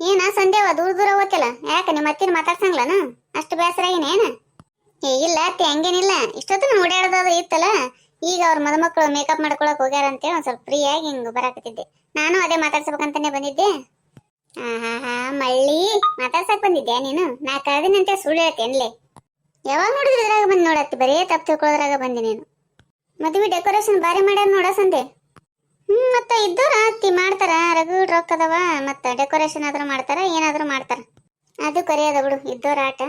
ಏನ ಸಂದೇವ ದೂರ ದೂರ ಹೋಗ್ತಿಲ್ಲ ಯಾಕ ನಿಮ್ಮ ಅತ್ತಿನ ಮಾತಾಡ್ಸಂಗ್ಲನ? ಅಷ್ಟು ಬೇಸರ ಏನೇನ ಏ, ಇಲ್ಲ ಅತ್ತಿ, ಹಂಗೇನಿಲ್ಲ. ಇಷ್ಟೊತ್ತು ಓಡಾಡೋದು ಇತ್ತಲ್ಲ? ಈಗ ಅವ್ರ ಮದುಮಕ್ಕಳು ಮೇಕಪ್ ಮಾಡ್ಕೊಳಕ್ ಹೋಗ್ಯಾರ ಅಂತೇಳಿ ಒಂದ್ ಸ್ವಲ್ಪ ಫ್ರೀ ಆಗಿ ಹಿಂಗ್ ಬರಾಕತ್ತಿದ್ದೆ. ನಾನು ಅದೇ ಮಾತಾಡ್ಸ್ಬೇಕಂತಾನೆ ಬಂದಿದ್ದೆ. ಆಹಾ ಮಳ್ಳಿ, ಮಾತಾಡ್ಸಕ್ ಬಂದಿದ್ದೆ ನೀನು? ನಾ ಕಳೆದಿನಂತೆ ಸುಳ್ಳು ಹೇಳ್ತೇನ್ಲೆ ಯಾವಾಗ ನೋಡಿದ್ರೆ ಇದ್ರಾಗ ಬಂದು ನೋಡತ್ತಿ ಬರೀ ತಪ್ಪು ತಿಳ್ಕೊಳ್ಳೋದ್ರಾಗ ಬಂದೆ ನೀನು. ಮದುವೆ ಡೆಕೋರೇಷನ್ ಭಾರಿ ಮಾಡ್ಯಾರ ನೋಡ ಸಂದೆ ಮತ್ತೆ ಇದ್ದವ್ರ ಅತ್ತಿ ಮಾಡ್ತಾರ ರೊಕ್ಕ ಅದಾವ, ಮತ್ತ ಡೆಕೋರೇಷನ್ ಆದ್ರೂ ಮಾಡ್ತಾರ, ಏನಾದ್ರೂ ಮಾಡ್ತಾರ. ಅದು ಕರೆಯದ ಬಿಡು, ಇದ್ದವ್ರ ಆಟ.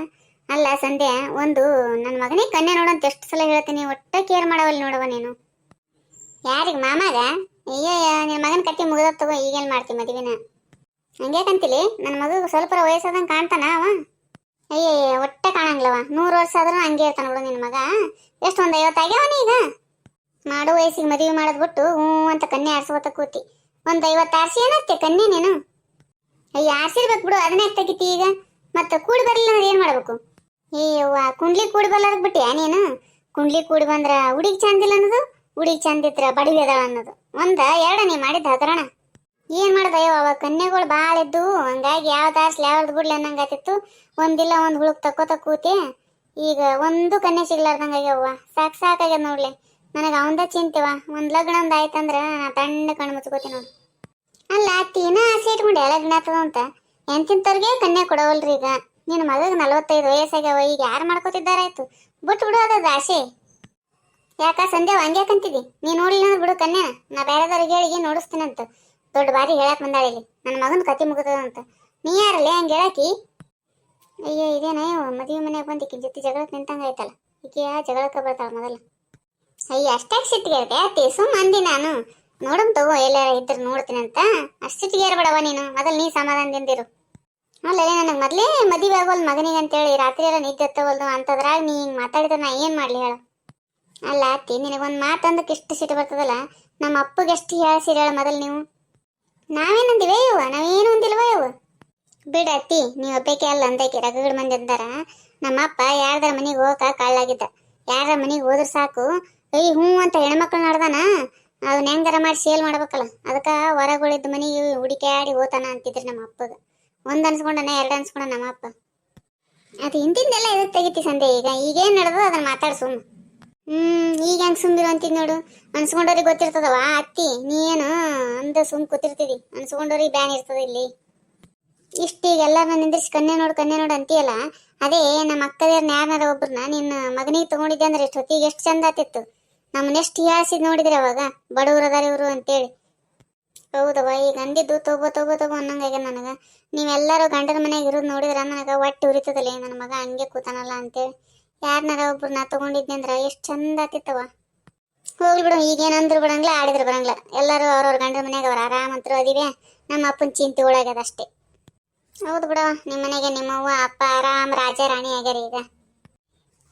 ಅಲ್ಲ, ಸಂಧ್ಯಾ, ಒಂದು ನನ್ನ ಮಗನೇ ಕನ್ಯಾ ನೋಡಂತ ಎಷ್ಟು ಸಲ ಹೇಳ್ತೀನಿ ಒಟ್ಟ ಕೇರ್ ಮಾಡವಲ್ಲಿ ನೋಡವ ನೀನು. ಯಾರಿಗೆ, ಮಾಮಾಗ? ಅಯ್ಯಯ್ಯ ನಿನ್ನ ಮಗನ ಕಟ್ಟಿ ಮುಗಿದ ತಗೋ, ಈಗೇನ್ ಮಾಡ್ತಿ ಮದುವೆನ? ಹಂಗ್ಯಾಕಂತಿಲಿ? ನನ್ನ ಮಗ ಸ್ವಲ್ಪ ವಯಸ್ಸಾದಂಗೆ ಕಾಣ್ತಾನ ಅವ? ಅಯ್ಯಯ್ಯ, ಒಟ್ಟ ಕಾಣಂಗಿಲ್ಲವ ನೂರು ವರ್ಷ ಆದ್ರೂ ಹಂಗೆ ಇರ್ತಾನ ಬಿಡು ನಿನ್ನ ಮಗ. ಎಷ್ಟು ಒಂದು ಐವತ್ತು ಆಗ್ಯಾವನ ಈಗ ಮಾಡೋ ವಯಸ್ಸಿಗೆ ಮದುವೆ ಮಾಡೋದು ಬಿಟ್ಟು ಹ್ಞೂ ಅಂತ ಕನ್ಯೆ ಆರಿಸ್ಕೋತ ಕೂತಿ. ಒಂದು ಐವತ್ತು ಆರ್ಸಿ ಏನತ್ತೆ ಕನ್ಯೆ ನೀನು? ಅಯ್ಯ, ಆರ್ಸಿರ್ಬೇಕು ಬಿಡು, ಅದನ್ನೇ ತೆಗಿತಿ ಈಗ. ಮತ್ತೆ ಕೂಡಿ ಬರಲಿಲ್ಲ ಅಂದ್ರೆ ಏನು ಮಾಡ್ಬೇಕು? ಏಯವ್ವ ಕುಂಡ್ಲಿ ಕೂಡಿ ಬರ್ಲಾರ್ದ ಬಿಟ್ಟಿಯಾ ನೀನು? ಕುಂಡ್ಲಿ ಕೂಡಿ ಬಂದ್ರ ಹುಡುಗಿ ಚಂದಿಲ್ಲ ಅನ್ನೋದು, ಹುಡುಗಿ ಚಂದ ಇತ್ರ ಬಡವಿ ಅದಾಳ ಅನ್ನೋದು. ಒಂದ ಎರಡ ನೀ ಮಾಡಿದ್ದ ಹಗರಣ. ಏನ್ ಮಾಡ್ದ ಅಯ್ಯೋ ಕನ್ಯೆಗಳು ಭಾಳ ಇದ್ದು ಹಂಗಾಗಿ ಯಾವ ದಾರ್ಸ್ಲಿ ಯಾವ್ದು ಬಿಡ್ಲಿ ಅನ್ನಂಗಾತಿತ್ತು. ಒಂದಿಲ್ಲ, ಒಂದ್ ಹುಳುಕ್ ತಕ್ಕೋತ ಕೂತಿ. ಈಗ ಒಂದು ಕನ್ಯೆ ಸಿಗ್ಲಾರ್ದಂಗ ಆಗ್ಯವ್ವ ಸಾಕ್ ಸಾಕಾಗ್ಯದ ನೋಡ್ಲಿ. ನನಗೆ ಅವಂದ ಚಿಂತೆವ? ಒಂದ್ ಲಗ್ನ ಒಂದ್ ಆಯ್ತಂದ್ರ ನಾ ತಣ್ಣ ಕಣ್ಣು ಮುಚ್ಕೋತೀನಿ ನೋಡು. ಅಲ್ಲ ತೀನ ಆಸೆ ಇಟ್ಕೊಂಡೆ ಲಗ್ನ ಆಗ್ತದ ಅಂತ. ಎಂತಿಂತವ್ರಿಗೆ ಕನ್ಯಾ ಕೊಡವಲ್ರಿ ಈಗ. ನಿನ್ನ ಮಗಗ್ ನಲವತ್ತೈದು ವಯಸ್ಸಾಗ್ಯಾವ, ಈಗ ಯಾರು ಮಾಡ್ಕೋತಿದ್ದಾರಾಯ್ತು? ಬಿಟ್ಟು ಬಿಡು ಅದ ಆಸೆ. ಯಾಕ ಸಂಧ್ಯಾ ಹಂಗ್ಯಾಕಂತಿದ್ದಿ ನೀ ನೋಡಿಲ್ಲ ಅಂದ್ರೆ ಬಿಡು ಕನ್ಯಾ. ನಾ ಬೇರೆದವ್ರಿಗೆ ಹೇಳಿ ನೋಡಿಸ್ತೀನಂತ ದೊಡ್ಡ ಬಾರಿ ಹೇಳಕ್ ಬಂದಾಳಿ ಇಲ್ಲಿ. ನನ್ನ ಮಗನ ಕತಿ ಅಂತ. ನೀ ಯಾರಲ್ಲೇ ಹಂಗೆ ಹೇಳಾಕಿ? ಅಯ್ಯೋ, ಇದೇನ ಮದುವೆ ಮನೆಗೆ ಬಂದು ಈಕಿನ ಜೊತೆ ಜಗಳಕ್ಕೆ ನಿಂತಂಗ ಆಯ್ತಲ್ಲ. ಈಕೆ ಜಗಳಕ್ಕೆ ಬರ್ತಾಳ ಮೊದಲ. ಅಯ್ಯ, ಅಷ್ಟಾಗಿ ಸಿಟ್ಟಿಗೆ ಅತ್ತಿ ಸುಮ್ಮ ಅಂದಿ ನಾನು. ನೋಡಮ್ ತಗೋ, ಎಲ್ಲಾರ ಇದ್ರ ಅಂತ ಅಷ್ಟು ಸಿಟ್ಟಿಗೆ ಇರ್ಬೇಡವ ನೀನು. ಮೊದಲು ನೀ ಸಮಾಧಾನದಿಂದಿರು. ಅಲ್ಲೇ ನನಗೆ ಮೊದಲೇ ಮದುವೆ ಆಗೋಲ್ ಮಗನಿಗೆ ಅಂತೇಳಿ ರಾತ್ರಿ ಎಲ್ಲ ನಿದ್ದೆ ಎತ್ತವಲ್ದು ಅಂತದ್ರಾಗ ನೀ ಹಿಂಗೆ ಮಾತಾಡಿದ್ರೆ ನಾ ಏನು ಮಾಡಲಿ ಹೇಳು. ಅಲ್ಲ ಅತ್ತಿ ನಿನಗೊಂದು ಮಾತಂದಕ್ಕೆ ಇಷ್ಟು ಸಿಟ್ಟು ಬರ್ತದಲ್ಲ? ನಮ್ಮ ಅಪ್ಪಗೆ ಎಷ್ಟು ಹೇಳಿ ಹೇಳು ಮೊದಲು ನೀವು. ನಾವೇನಂದಿವೆ ಇವ ನಾವೇನು ಅಂದಿಲ್ವ ಇವ ಬಿಡ ಅತ್ತಿ ನೀವು ಒಬ್ಬಾಕೆ ಅಲ್ಲ ಅಂದಕ್ಕೆ ರಗಗಡ್ ಮಂದಿ ಅಂದಾರ. ನಮ್ಮ ಅಪ್ಪ ಯಾರ್ದಾರ ಮನೆಗೆ ಹೋಗಕ ಕಾಳಾಗಿದ್ದ ಯಾರ ಮನೆಗೆ ಹೋದ್ರ ಸಾಕು. ಏಯ್, ಹ್ಞೂ ಅಂತ ಹೆಣ್ಮಕ್ಳು ನಡ್ದಾನ? ಅದನ್ನ ಹೆಂಗಾರ ಮಾಡಿ ಸೇಲ್ ಮಾಡ್ಬೇಕಲ್ಲ. ಅದಕ್ಕೆ ಹೊರಗುಳಿದ ಮನೆಗೆ ಹುಡುಕ್ಯಾಡಿ ಹೋತಾನ ಅಂತಿದ್ರು ನಮ್ಮ ಅಪ್ಪಗ. ಒಂದ್ ಅನ್ಸ್ಕೊಂಡನ, ಎರಡು ಅನ್ಸ್ಕೊಂಡ ನಮ್ಮ ಅಪ್ಪ. ಅದು ಹಿಂದಿಂದೆಲ್ಲ ಎದಕ್ ತೆಗಿತಿ ಸಂದೆ ಈಗ? ಈಗೇನ್ ನಡೆದು ಅದನ್ನ ಮಾತಾಡ್ ಸುಮ್ ಹ್ಮ್, ಈಗ ಹೆಂಗ್ ಸುಮ್ಮಿರು ಅಂತಿದ್ ನೋಡು. ಅನ್ಸ್ಕೊಂಡವ್ರಿಗೆ ಗೊತ್ತಿರ್ತದವ ಅತ್ತಿ, ನೀ ಏನು ಅಂದ ಸುಮ್ ಕೂತಿರ್ತಿದಿ. ಅನ್ಸ್ಕೊಂಡವ್ರಿಗೆ ಬ್ಯಾನ್ ಇರ್ತದ ಇಲ್ಲಿ? ಇಷ್ಟೀಗ ಎಲ್ಲಾರ ನಿಂದ್ರಿಸಿ ಕನ್ಯೆ ನೋಡು ಕನ್ಯೆ ನೋಡು ಅಂತೀಯಲ್ಲ? ಅದೇ ನಮ್ಮ ಅಕ್ಕದೇರ್ನ ಯಾರನ್ನಾರ ಒಬ್ರನ್ನ ನಿನ್ನ ಮಗನಿಗೆ ತಗೊಂಡಿದ್ದೆ ಅಂದ್ರೆ ಇಷ್ಟೊತ್ತಿಗೆ ಎಷ್ಟು ಚಂದ ಆತಿತ್ತು? ನಮ್ಮನ್ನ ಎಷ್ಟು ಹೀಯಾಳಿಸಿದ್ ನೋಡಿದ್ರೆ ಅವಾಗ ಬಡವ್ರು ಅದಾರ ಇವರು ಅಂತೇಳಿ. ಹೌದವ್ವ, ಈಗ ಅಂದಿದ್ದು ತಗೋ ತಗೋ ತಗೋ ಅನ್ನಂಗಾಗ ನನಗ. ನೀವೆಲ್ಲರೂ ಗಂಡನ ಮನೆಗೆ ಇರೋದು ನೋಡಿದ್ರ ನನಗ ಒಟ್ಟು ಉರಿತದಲ್ಲ, ನನ್ನ ಮಗ ಹಂಗೆ ಕೂತಾನಲ್ಲ ಅಂತೇಳಿ. ಯಾರನ್ನಾರ ನಾ ತಗೊಂಡಿದ್ನಿ ಅಂದ್ರ ಎಷ್ಟು ಚಂದ ಆತಿತ್ತವ ಹೋಗ್ಲಿ ಬಿಡು ಈಗೇನಂದ್ರು ಬಿಡಂಗಿಲ್ಲ ಆಡಿದ್ರು ಬರಂಗಿಲ್ಲ. ಎಲ್ಲರೂ ಅವ್ರವ್ರ ಗಂಡನ ಮನೆಗೆ ಅವ್ರ ಆರಾಮಂತರು ಅದಿವೆ, ನಮ್ಮ ಅಪ್ಪನ ಚಿಂತೆ ಒಳಗ್ಯದ ಅಷ್ಟೇ. ಹೌದು ಬಿಡವ ನಿಮ್ಮ ಮನೆಗೆ ನಿಮ್ಮವ್ವ, ಅಪ್ಪ, ಆರಾಮ್ ರಾಜ, ರಾಣಿ ಆಗ್ಯಾರ ಈಗ.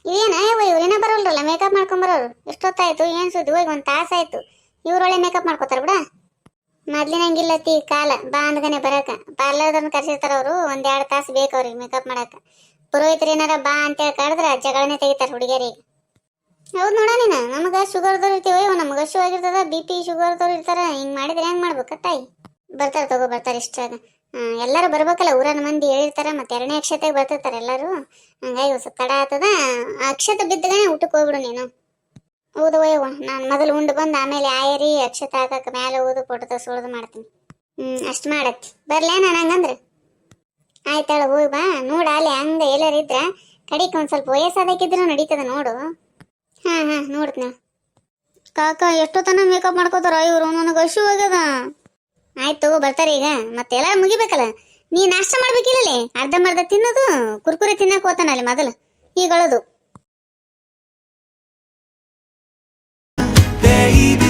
ಇವ ಇವ್ರೇನ ಬರೋಲ್ರಲ್ಲ? ಮೇಕಪ್ ಮಾಡ್ಕೊಂಬರೋರು ಎಷ್ಟೊತ್ತಾಯ್ತು? ಏನ್ ಸುದ್ದಿ? ಹೋಗಿ ಒಂದ್ ತಾಸ ಆಯ್ತು. ಇವ್ರೊಳೆ ಮೇಕಪ್ ಮಾಡ್ಕೋತಾರ ಬಿಡ. ಮೊದ್ಲಿನಂಗಿಲ್ಲತಿ ಕಾಲ. ಬಾ ಅಂದ್ಗನೆ ಬರಕ. ಪಾರ್ಲರ್ದವ್ರನ್ನ ಕರ್ಸಿರ್ತಾರ ಅವರು, ಒಂದ್ ಎರಡ್ ತಾಸು ಬೇಕು ಅವ್ರಿಗೆ ಮೇಕಪ್ ಮಾಡಕ. ಪುರೋಹಿತರು ಏನಾರ ಬಾ ಅಂತೇಳಿ ಕರೆದ್ರ, ಜಗಳನೆ ತೆಗಿತಾರ ಹುಡುಗಿಯರಿಗೆ. ಹೌದು ನೋಡ ನೀನ, ನಮಗ ಶುಗರ್ದವ್ರು ಇರ್ತೀವಿ ನಮಗ ಶು ಆಗಿರ್ತದ ಬಿ ಪಿ ಶುಗರ್ದವ್ರು ಇರ್ತಾರ, ಹಿಂಗ್ ಮಾಡಿದ್ರೆ ಹೆಂಗ್ ಮಾಡ್ಬೇಕ ತಾಯಿ? ಬರ್ತಾರ ತಗೋ, ಬರ್ತಾರ ಇಷ್ಟಾಗ ಎಲ್ಲರೂ ಬರ್ಬೇಕಲ್ಲ ಊರನ ಮಂದಿ ಹೇಳಿರ್ತಾರ, ಮತ್ತೆ ಎರಡನೇ ಅಕ್ಷತೆಗೆ ಬರ್ತಿರ್ತಾರೆ ಎಲ್ಲರೂ. ಹಂಗಾಗಿ ಸ್ವಲ್ಪ ತಡ ಆತದ ಅಕ್ಷತೆ ಬಿದ್ದಗನೆ ಊಟಕ್ಕೆ ಹೋಗ್ಬಿಡು ನೀನು. ಹೌದು ವಯ್ಯವ್ವ ನಾನು ಮೊದಲು ಉಂಡು ಬಂದು ಆಮೇಲೆ ಆಯರಿ, ಅಕ್ಷತೆ ಹಾಕಕ್ಕೆ ಮೇಲೆ ಓದು ಫೋಟೋ ಸುಳ್ದು ಮಾಡ್ತೀನಿ. ಹ್ಞೂ ಅಷ್ಟು ಮಾಡತ್ತಿ ಬರಲೇ ನಾನು ಹಂಗಂದ್ರೆ? ಆಯ್ತಾಳ ಹೋಗಿ ಬಾ. ನೋಡು ಅಲ್ಲಿ ಹಂಗ ಎಲ್ಲರಿದ್ರೆ ಕಡಿಕ್ ಒಂದ್ ಸ್ವಲ್ಪ ವಯಸ್ಸಾದಕ್ಕಿದ್ರು ನಡೀತದ ನೋಡು. ಹಾಂ ಹಾಂ, ನೋಡ್ತೀನಿ. ಕಾಕ ಎಷ್ಟೊತ್ತನ ಮೇಕಪ್ ಮಾಡ್ಕೋತಾರ, ಇವರು, ನನಗೆ ಹಶು ಆಗ್ಯದ ಆಯ್ತು ಬರ್ತಾರೆ ಈಗ. ಮತ್ತೆಲ್ಲ ಮುಗಿಬೇಕಲ್ಲ? ನೀ ನಾಷ್ಟ ಅರ್ಧ ಅರ್ಧಂಬರ್ಧ ತಿನ್ನೋದು, ಕುರ್ಕುರೆ ತಿನ್ನಕ್ ಹೋತಾನಲ್ಲಿ ಮೊದಲು ಈಗ ಅಳೋದು. Baby.